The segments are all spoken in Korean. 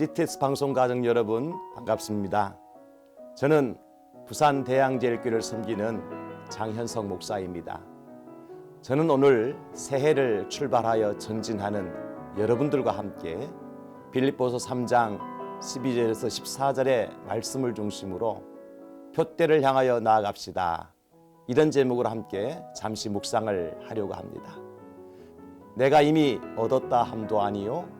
CTS 방송 가족 여러분 반갑습니다. 저는 부산 대양제일교를 섬기는 장현석 목사입니다. 저는 오늘 새해를 출발하여 전진하는 여러분들과 함께 빌립보서 3장 12절에서 14절의 말씀을 중심으로 표대를 향하여 나아갑시다. 이런 제목으로 함께 잠시 묵상을 하려고 합니다. 내가 이미 얻었다 함도 아니요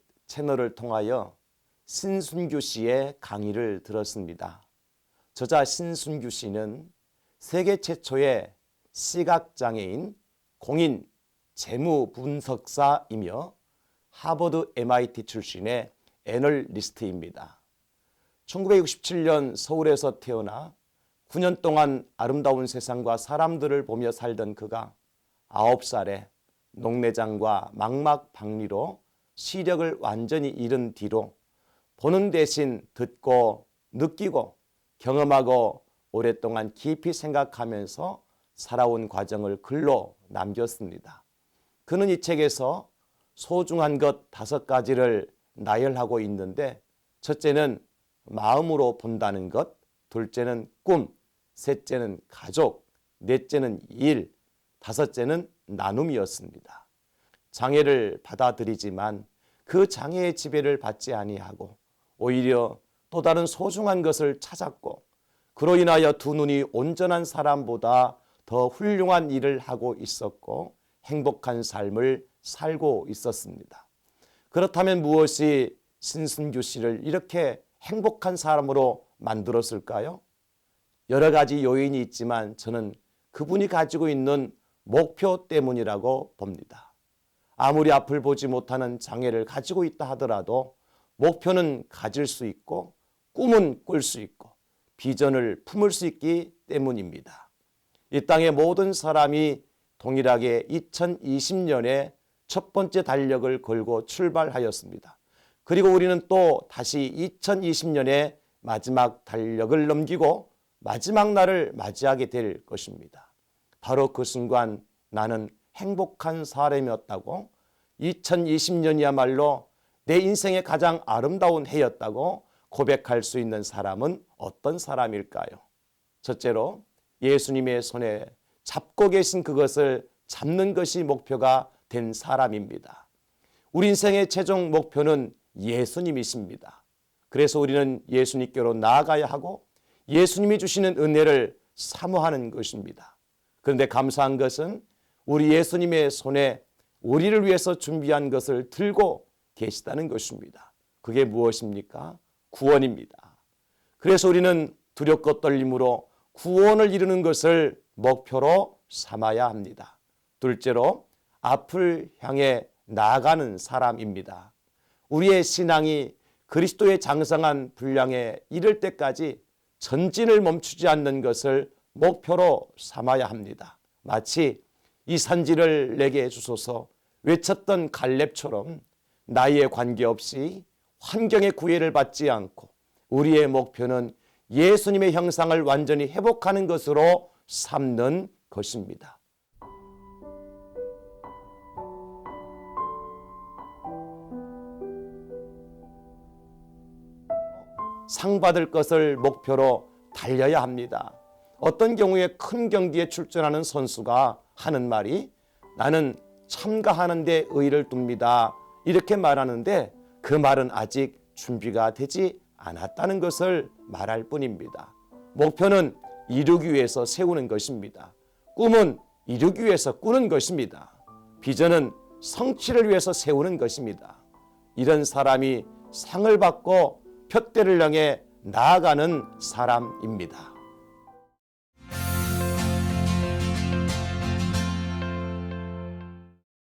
채널을 통하여 신순규 씨의 강의를 들었습니다. 저자 신순규 씨는 세계 최초의 시각장애인 공인 재무분석사이며 하버드 MIT 출신의 애널리스트입니다. 1967년 서울에서 태어나 9년 동안 아름다운 세상과 사람들을 보며 살던 그가 9살에 녹내장과 망막 박리로 시력을 완전히 잃은 뒤로 보는 대신 듣고 느끼고 경험하고 오랫동안 깊이 생각하면서 살아온 과정을 글로 남겼습니다. 그는 이 책에서 소중한 것 다섯 가지를 나열하고 있는데 첫째는 마음으로 본다는 것, 둘째는 꿈, 셋째는 가족, 넷째는 일, 다섯째는 나눔이었습니다. 장애를 받아들이지만 그 장애의 지배를 받지 아니하고 오히려 또 다른 소중한 것을 찾았고 그로 인하여 두 눈이 온전한 사람보다 더 훌륭한 일을 하고 있었고 행복한 삶을 살고 있었습니다. 그렇다면 무엇이 신순규 씨를 이렇게 행복한 사람으로 만들었을까요? 여러 가지 요인이 있지만 저는 그분이 가지고 있는 목표 때문이라고 봅니다. 아무리 앞을 보지 못하는 장애를 가지고 있다 하더라도 목표는 가질 수 있고 꿈은 꿀 수 있고 비전을 품을 수 있기 때문입니다. 이 땅의 모든 사람이 동일하게 2020년에 첫 번째 달력을 걸고 출발하였습니다. 그리고 우리는 또 다시 2020년에 마지막 달력을 넘기고 마지막 날을 맞이하게 될 것입니다. 바로 그 순간 나는 행복한 사람이었다고 2020년이야말로 내 인생의 가장 아름다운 해였다고 고백할 수 있는 사람은 어떤 사람일까요? 첫째로 예수님의 손에 잡고 계신 그것을 잡는 것이 목표가 된 사람입니다. 우리 인생의 최종 목표는 예수님이십니다. 그래서 우리는 예수님께로 나아가야 하고 예수님이 주시는 은혜를 사모하는 것입니다. 그런데 감사한 것은 우리 예수님의 손에 우리를 위해서 준비한 것을 들고 계시다는 것입니다. 그게 무엇입니까? 구원입니다. 그래서 우리는 두렵고 떨림으로 구원을 이루는 것을 목표로 삼아야 합니다. 둘째로 앞을 향해 나아가는 사람입니다. 우리의 신앙이 그리스도의 장성한 분량에 이를 때까지 전진을 멈추지 않는 것을 목표로 삼아야 합니다. 마치 이 산지를 내게 주소서 외쳤던 갈렙처럼 나이에 관계없이 환경의 구애를 받지 않고 우리의 목표는 예수님의 형상을 완전히 회복하는 것으로 삼는 것입니다. 상 받을 것을 목표로 달려야 합니다. 어떤 경우에 큰 경기에 출전하는 선수가 하는 말이 나는 참가하는 데 의의를 둡니다. 이렇게 말하는데 그 말은 아직 준비가 되지 않았다는 것을 말할 뿐입니다. 목표는 이루기 위해서 세우는 것입니다. 꿈은 이루기 위해서 꾸는 것입니다. 비전은 성취를 위해서 세우는 것입니다. 이런 사람이 상을 받고 표대를 향해 나아가는 사람입니다.